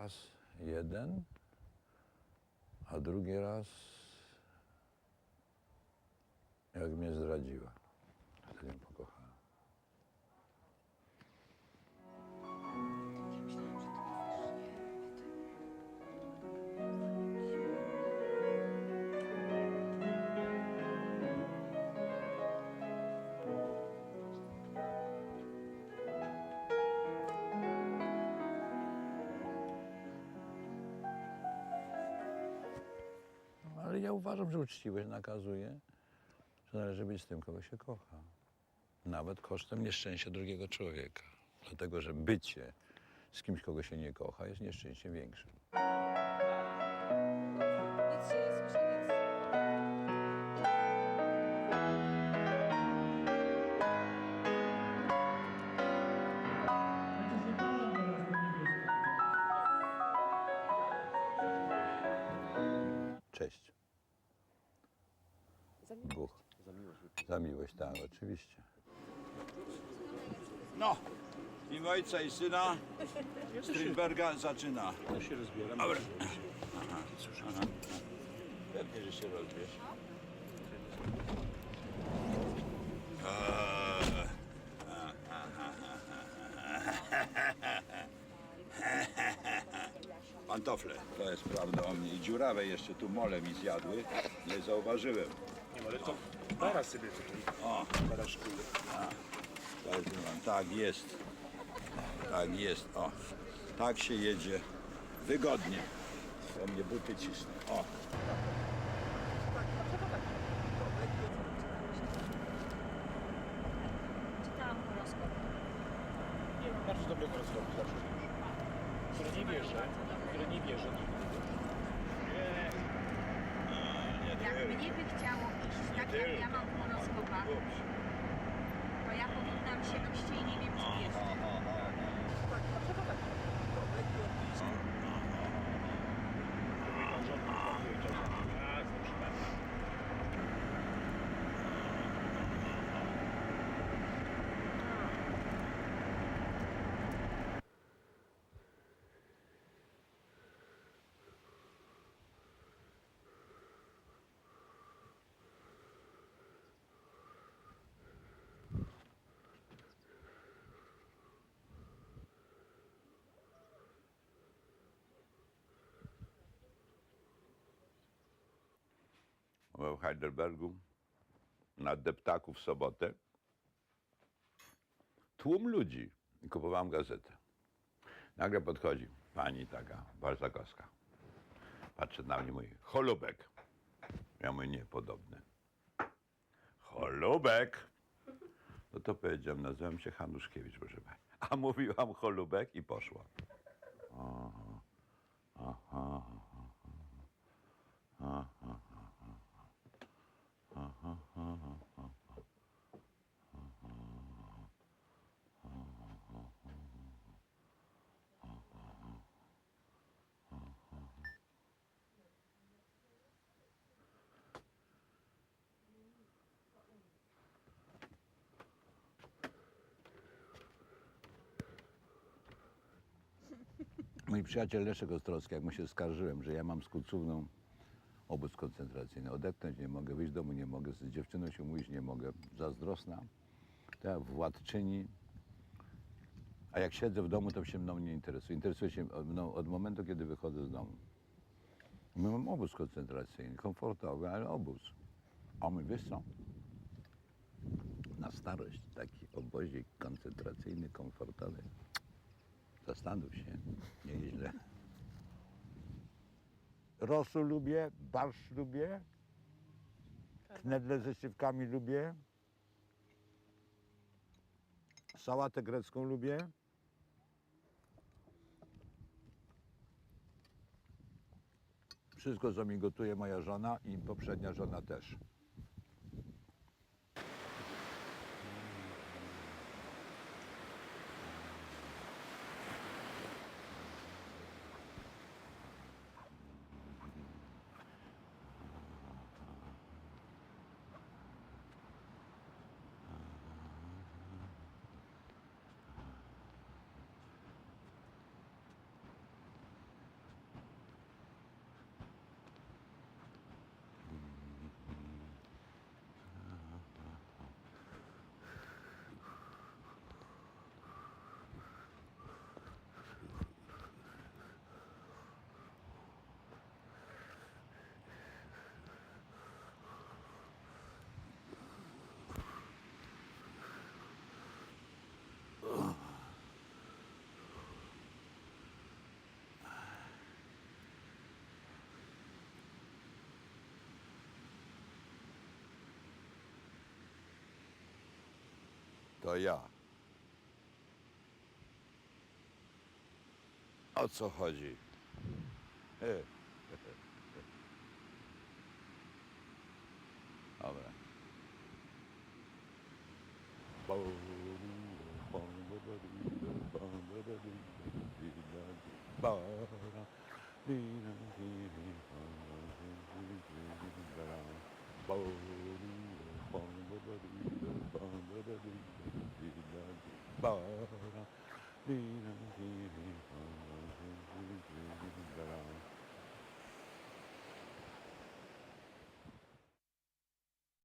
Raz jeden, a drugi raz jak mnie zdradziła. Ja uważam, że uczciwość nakazuje, że należy być z tym, kogo się kocha. Nawet kosztem nieszczęścia drugiego człowieka. Dlatego, że bycie z kimś, kogo się nie kocha, jest nieszczęściem większym. Za miłość. Buch. Za miłość, tak, oczywiście. No, w imię Ojca i Syna Strindberga zaczyna. Ja się rozbieram. Dobra. Aha, aha. Pewnie, że się rozbierz. Pantofle, to jest prawda o mnie. I dziurawe jeszcze tu mole mi zjadły. Nie zauważyłem. Nie, ale to teraz sobie tutaj O, jest, tak jest. Tak jest, o. Tak się jedzie wygodnie. Bo mnie buty cisną. O. Czytałam horoskop. Nie mam bardzo dobrego rozwoju zawsze już. Które nie wierzę, które nie wierzę nigdy. Nie, Jak mnie by chciało jak ja mam w horoskopach, to ja powinnam się mścić nie wiem, czy wierzyć. W Heidelbergu na deptaku w sobotę. Tłum ludzi i kupowałem gazetę. Nagle podchodzi pani taka, Balzakowska. Patrzy na mnie, mówi, Holubek. Ja mówię, nie, podobny. Holubek. No to powiedziałem, nazywam się Hanuszkiewicz, proszę pani. A mówiłam Holubek i poszła. Aha, aha, aha. Mój przyjaciel Leszek Ostrowski, jak mu się skarżyłem, że ja mam z obóz koncentracyjny. Odetchnąć nie mogę, wyjść z domu nie mogę, z dziewczyną się mówić nie mogę. Zazdrosna. To ja władczyni. A jak siedzę w domu, to się mną nie interesuje. Interesuje się mną od momentu, kiedy wychodzę z domu. My mam obóz koncentracyjny, komfortowy, ale obóz. A my wiesz co? Na starość taki obozik koncentracyjny, komfortowy. Zastanów się, nieźle. Rosół lubię, barszcz lubię, knedle ze szywkami lubię, sałatę grecką lubię. Wszystko, co mi gotuje moja żona i poprzednia żona też. ortaya. Atsa hacı. Evet. Abi. Bye.